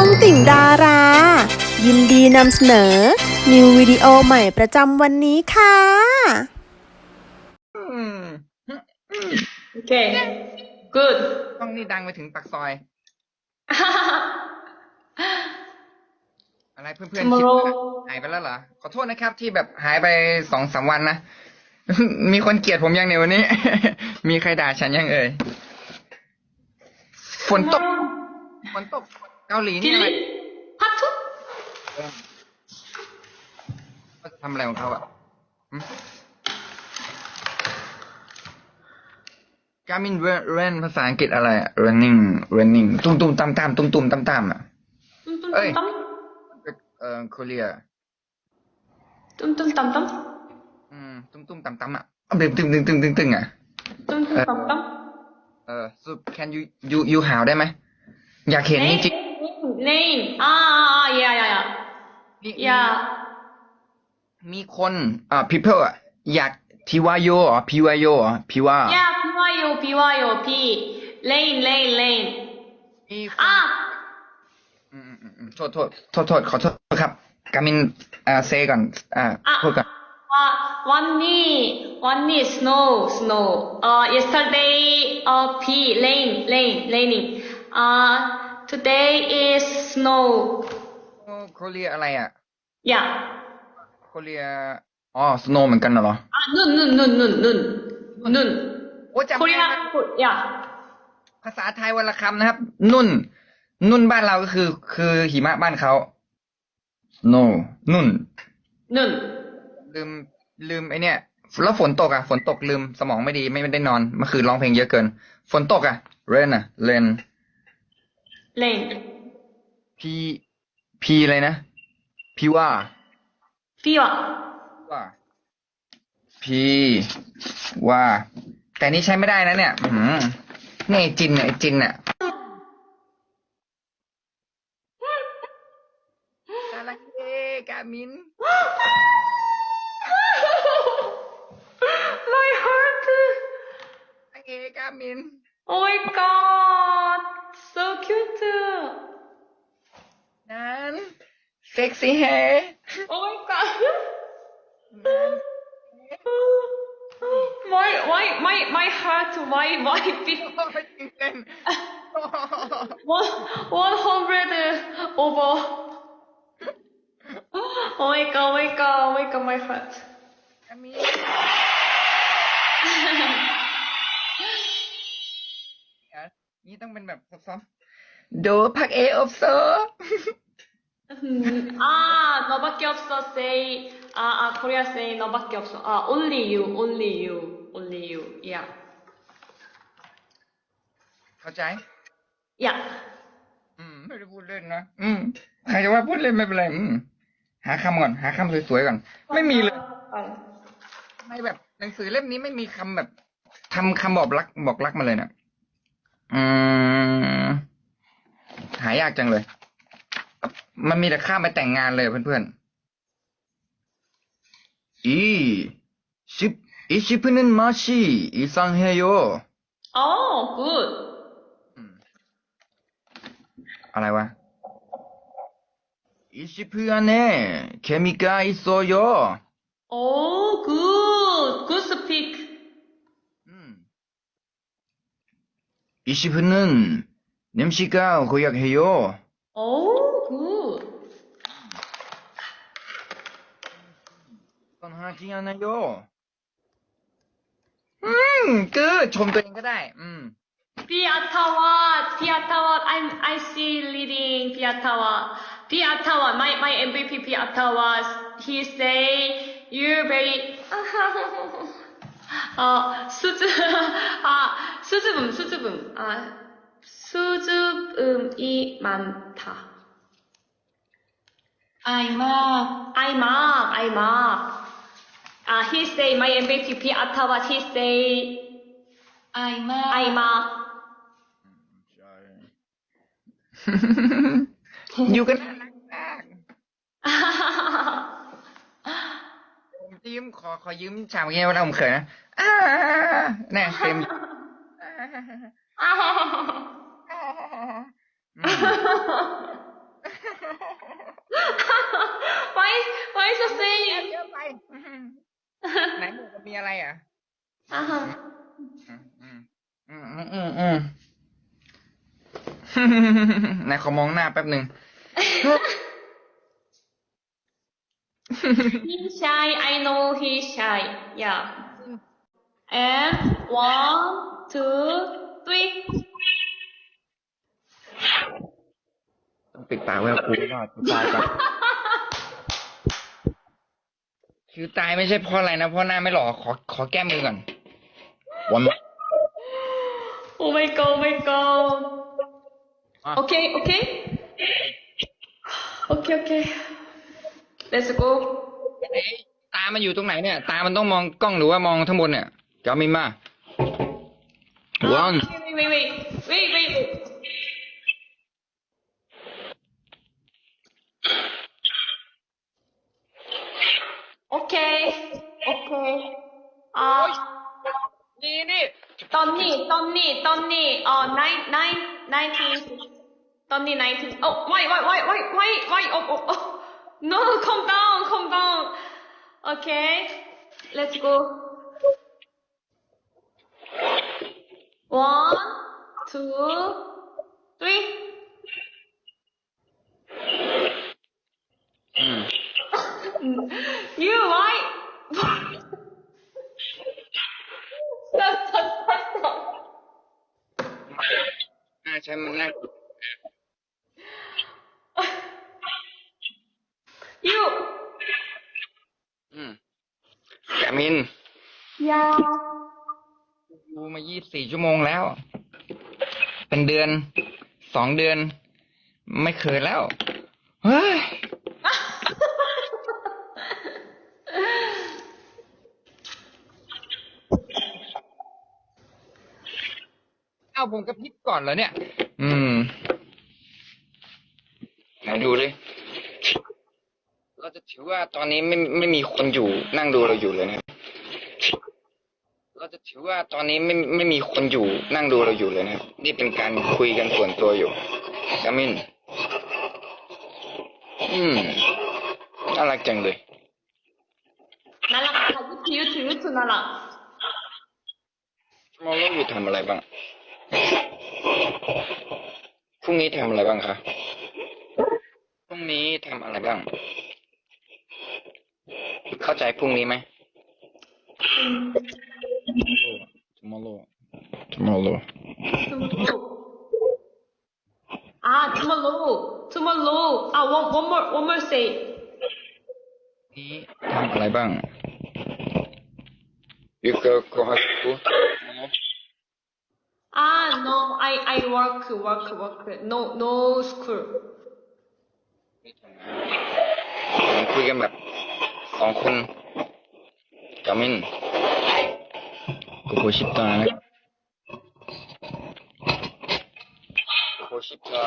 องติ่งดารา ยินดีนำเสนอ นิววิดีโอใหม่ประจำวันนี้ค่ะอืม Okay. Good. ต้องนี่ดังไปถึงปากซอย อะไรเพื่อนๆคิดว่า Tomorrow หายไปแล้วเหรอ ขอโทษนะครับที่แบบหายไปสองสามวันนะ มีคนเกลียดผมยังในวันนี้ มีใครด่าฉันยังเอ่ย ฝนตก ฝนตก เกาหลีนี่อะไร Philip? Part two? เขาทำอะไรของเขาอะหึการมินเรนภาษาอังกฤษอะไรอะ running running ตุ้มตุ้มตามตามตุ้มตุ้มตามตามอะ Tum tum Ơi. tam tam. เอ่อ Korea Tum tum tam tam. อืมตุ้มตุ้มตามตามอะตึงตึงตึงตึงตึงตึงอะ Tum tum tam tam. เออ so can you you you หาวได้ไหมอยากเห็นจ Name. ริง Name. Ah, ah, ah, yeah, yeah, yeah. ๆมี Yeah. มีคนอ่า people อะอยากพิวาโยเหรอพิวาโยเหรอพิวา Yeah, BYO, BYO, P. Lane, lane, lane. มีคน Ah, อืมอืมอืมอืมโทษโทษโทษโทษขอโทษครับกามินอ่าเซก่อนอ่า ah. พูดก่อน Uh, one knee, one knee, snow, snow. Uh, yesterday, uh, P, rain, rain, raining. Uh, today is snow. โคเรียอะไรอะ Yeah. โคเรียอ๋อสโนว์เหมือนกันน่ะเหรอ Ah, nun, nun, nun, nun, nun, nun. โอ้จำไม่ได้ Korea, yeah. ภาษาไทยวันละคำนะครับ นุ่น นุ่นบ้านเราก็คือ คือหิมะบ้านเขา snow นุ่น Nun. ลืม ลืมไอเนี่ย แล้วฝนตกอะ ฝนตกลืม สมองไม่ดี ไม่ได้นอน เมื่อคืนร้องเพลงเยอะเกิน ฝนตกอะเรนอะเรน Rain. พีพีอะไรนะ พีว่า Fever. ว่า พีว่า แต่นี่ใช้ไม่ได้นะเนี่ยอืมนี่ไอจินเนี่ยไอจินเนี่ยอะไรเอกามิน My heart. อะไรเอกามิน Oh my god. So cute. นั้นเซ็กซี่แฮ Oh my god. Why, why, my, my heart, why, why, beat โอ้ยจริงเต้น one, one hundred over. Oh my god, oh my god, oh my god, my heart. กามินนี่ต้องเป็นแบบซอ ฟๆโดพักเออบโซ 음, 아, 너밖에 없어, say, 아, 아, 코리아 say, 너밖에 없어. 아, only you, only you, only you, yeah. เข้าใจ Yeah. อืม ไม่ได้พูดเล่นนะ อืม ใครจะว่าพูดเล่นไม่เป็นไร อืม หาคำก่อน หาคำสวยๆก่อน ไม่มีเลย ไม่แบบ หนังสือเล่มนี้ไม่มีคำแบบทำคำบอกรักบอกรักมาเลยนะอืม หายากจังเลย มันมีแต่ข้ามไปแต่งงานเลยเพื่อนๆอีชิปอีชิปนึนมาชีอีสังเฮโยอ๋อ good อะไรวะอีชิปอันเน่เคมีกาอิโซโยโอ้ good good speak อีชิปนึน 냄새가 고약해요. Oh, good. 건하지 않아요. 음, good. 좀 음. I'm, I see leading Piatawat. Piatawat, my, my MVP Piatawat, he say, you're very, 어, 수줍음, 수줍음, 아, 수줍음이 많다. 아이마, I mark, I mark. 아, he say, my MVP Piatawa, he say, 아이마, I mark. อยู่กันน่ารักมากผมจะยืมขอขอยืมฉากเมื่อกี้เวลาผมเขินนะอ่าแน่เต็ม why is why is so saying ไหนหมูกับเมียอะไรอ่ะอ่าฮะอืมอืมอืมอืมนายขอมองหน้าแป๊บหนึ่งฮิชาย I know he shy yeah and one two, three. ต้องปิดปากไว้กับกูก่อนกูตายก่อนคือตายไม่ใช่เพราะอะไรนะเพราะหน้าไม่หล่อขอขอแก้มือก่อนวัน Oh my god. Oh my god. Ah. Okay. Okay. Okay. Okay. Let's go. เอ๊ะตามันอยู่ตรงไหนเนี่ย ตามันต้องมองกล้องหรือว่ามองทั้งบนเนี่ยจามินมา one Wait. Wait. Wait. Wait. Wait. Wait. Okay. Okay. Uh, ดีนี่ Tony, Tony, Tony, uh, nine, nine, nineteen, Tony, nineteen. Oh, wait, wait, wait, wait, wait, wait, oh, oh, oh. No, calm down, calm down. Okay, let's go. One, two, three. อืม You, why? Stop, stop, stop, stop. หน้าฉันมันน่า You. อืมจามิน Yeah. ดูมายี่สี่ชั่วโมงแล้ว เป็นเดือนสองเดือน ไม่เคยแล้วเฮ้ยเอาผมกระพริบก่อนเหรอเนี่ย อืมไหนดูเลย เราจะถือว่าตอนนี้ไม่ไม่มีคนอยู่นั่งดูเราอยู่เลยนะือว่าตอนนี้ไม่ไม่มีคนอยู่นั่งดูเราอยู่เลยนะครับ นี่เป็นการคุยกันส่วนตัวอยู่กามินอืมน่ารักจังเลยน่ารักค่ะยุทธยุทธยุทธน่ารักมองว่าอยู่ทำอะไรบ้างพรุ่งนี้ทำอะไรบ้างคะพรุ่งนี้ทำอะไรบ้าง เข้าใจพรุ่งนี้ไหม Tomorrow. Tomorrow. Ah, tomorrow. Tomorrow. Ah, one, one more, one more say. นี้ทำอะไรบ้าง You go go to school. Ah no, I I work work work. No no school. คุยกันแบบสองคนกามิน กูโคชิตานะกูโคชิตา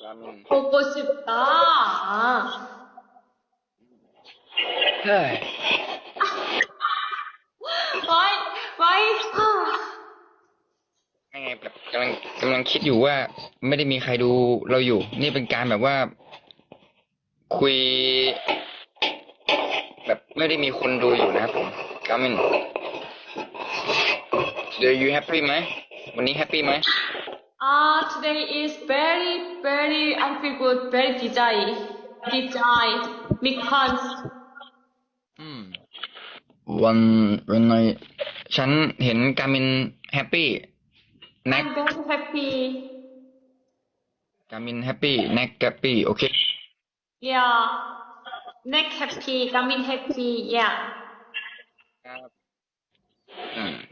กามิน 보고 싶다 아 เฮ้ย why why 아 ยังไงแบบกำลังกำลังคิดอยู่ว่า ไม่ได้มีใครดูเราอยู่ นี่เป็นการแบบว่า คุย แบบไม่ได้มีคนดูอยู่นะครับผมกามิน Today you happy ไหมวันนี้ happy ไหม Ah, today is very, very, I feel good, very DJ. DJ, because อืมวันวันไหนฉันเห็นกามินแฮปปี้แน็ก I'm very happy. กามินแฮปปี้แน็กแฮปปี้โอเค Yeah. Neck happy, Gamin happy, yeah. ครับ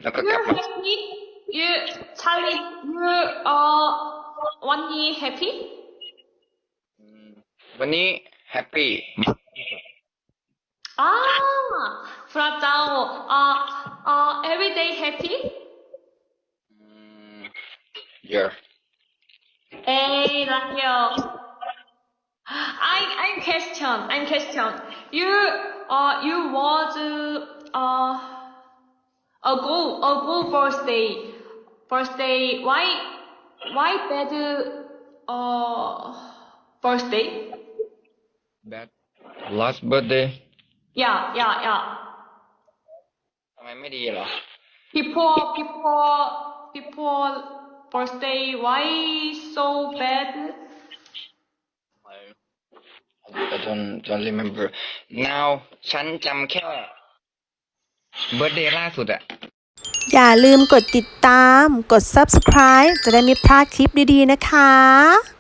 อืมแล้วก็กลับ You มา happy? You, Charlie, you, uh, one year happy? อืมวันนี้แฮปปี้ Ah, Fratao, uh, uh, every day happy? อืม yeah Hey, Rakyo. I, I'm question, I'm question. You, uh, you was, uh, a go, a go birthday, birthday, why, why bad, uh, birthday? that last birthday Yeah, yeah, yeah. ทำไม ไม่ดีเหรอ People, people, people birthday, why so bad? I don't don't remember now ฉันจำแค่ เบิร์ดเดย์ล่าสุดอะอย่าลืมกดติดตาม กด subscribe จะได้ไม่พลาดคลิปดีๆนะคะ